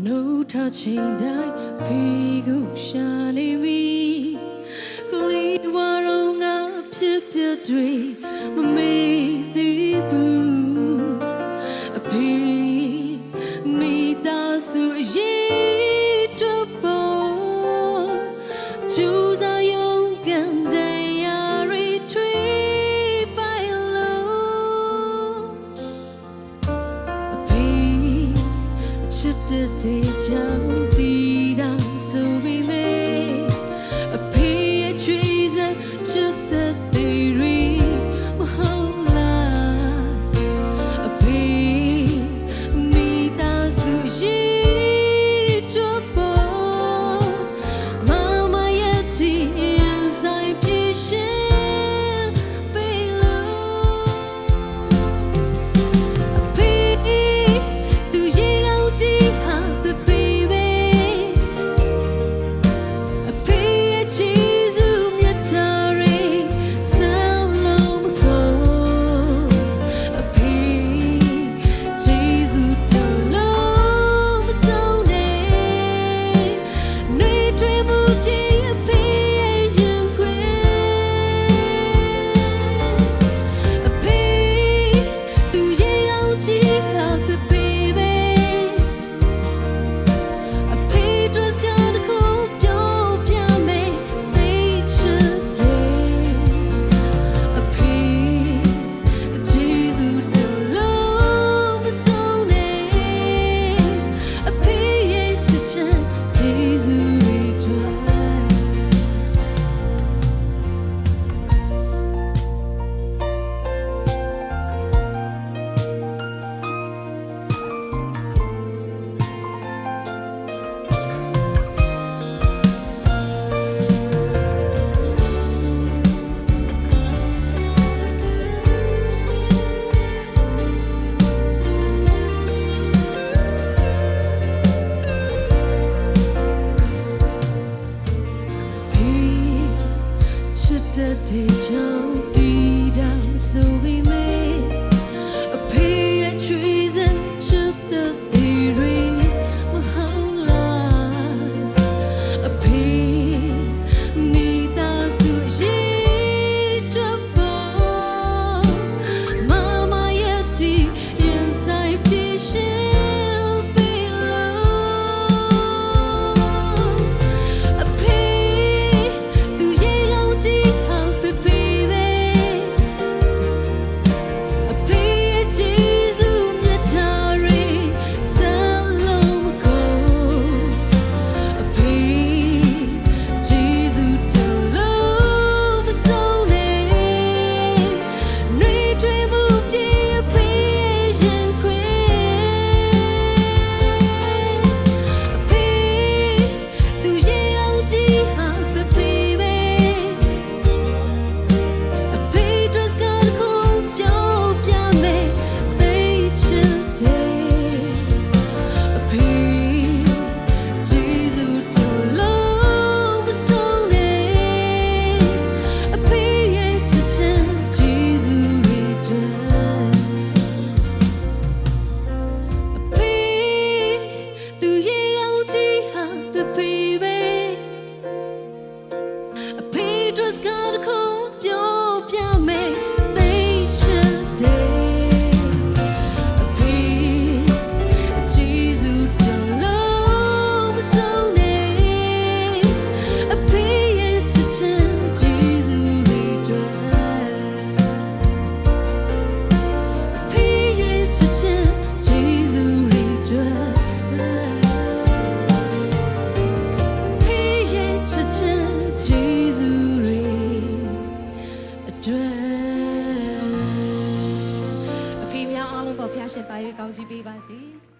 နှုတ်ထချိန်တိုင်းဖီကူရှာနေပြီကလေးဝါရောငါဖြစ်ပြတွေမမေ့သေးဘူးအဖေမိသားစုအရေးတော့ပေါ်ကျူ ပေါ်ဖျားရှင်တာ၍ကောင်းကြီးပေးပါစေ။